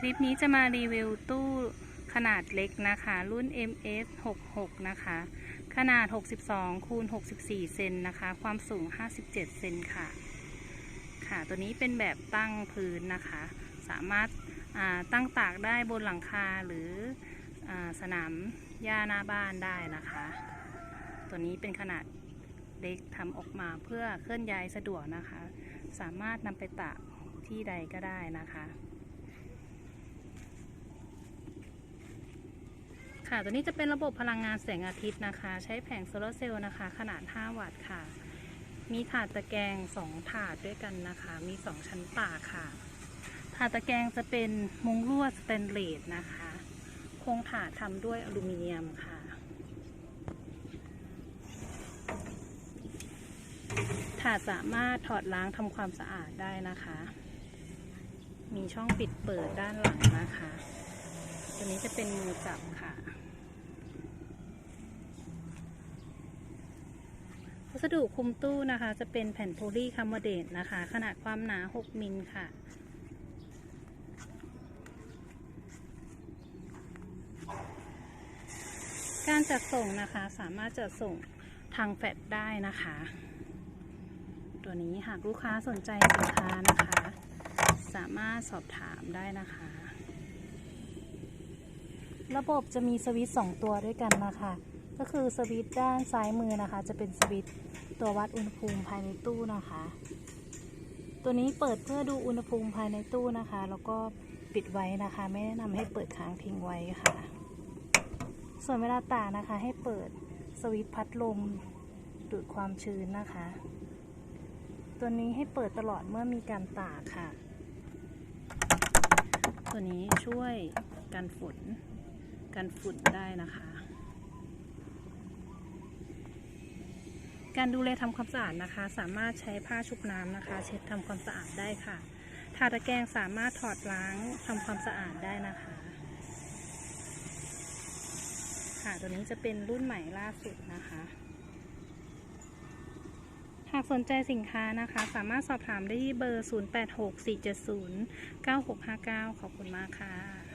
คลิปนี้จะมารีวิวตู้ขนาดเล็กนะคะ รุ่น MS 66 นะคะ ขนาด 62คูณ64 เซนนะคะ ความสูง 57 เซนค่ะ ค่ะ ตัวนี้เป็นแบบตั้งพื้นนะคะ สามารถตั้งตากได้บนหลังคาหรืออสนามหญ้าหน้าบ้านได้นะคะ ตัวนี้เป็นขนาดเล็กทำออกมาเพื่อเคลื่อนย้ายสะดวกนะคะ สามารถนำไปตากที่ใดก็ได้นะคะ ค่ะ ตัวนี้จะเป็นระบบพลังงานแสงอาทิตย์นะคะ ใช้แผงโซลาร์เซลล์นะคะ ขนาด 5 วัตต์ค่ะ มีถาดตะแกรง2ถาดด้วยกันนะคะ มี 2 ชั้นตากค่ะ ถาดตะแกรงจะเป็นมุงลวดสแตนเลสนะคะ โครงถาดทำด้วยอลูมิเนียมค่ะ ถาดสามารถถอดล้างทำความสะอาดได้นะคะ มีช่องปิดเปิดด้านหลังนะคะ นี้จะเป็นมือจับค่ะ วัสดุคุมตู้นะคะจะเป็นแผ่นโพลีคาร์บอเดตนะคะ ขนาดความหนา 6 มิลค่ะการจัดส่งนะคะสามารถจัดส่งทางแฟลชได้นะคะ ตัวนี้หากลูกค้าสนใจสินค้านะคะ สามารถสอบถามได้นะคะ ระบบจะมีสวิตช์สองตัวด้วยกันนะคะ ก็คือสวิตช์ด้านซ้ายมือนะคะ จะเป็นสวิตช์ตัววัดอุณหภูมิภายในตู้นะคะ ตัวนี้เปิดเพื่อดูอุณหภูมิภายในตู้นะคะ แล้วก็ปิดไว้นะคะ ไม่แนะนำให้เปิดค้างทิ้งไว้ค่ะ ส่วนเวลาตากนะคะ ให้เปิดสวิตช์พัดลมดูดความชื้นนะคะ ตัวนี้ให้เปิดตลอดเมื่อมีการตากค่ะ ตัวนี้ช่วยกันฝน กันฝุ่นได้นะคะ การดูแลทำความสะอาดนะคะ สามารถใช้ผ้าชุบน้ำนะคะ เช็ดทำความสะอาดได้ค่ะถาดตะแกรงสามารถถอดล้างทำความสะอาดได้นะคะ ค่ะตัวนี้จะเป็นรุ่นใหม่ล่าสุดนะคะหากสนใจสินค้านะคะ สามารถสอบถามได้ที่เบอร์ 0864709659 ขอบคุณมากค่ะ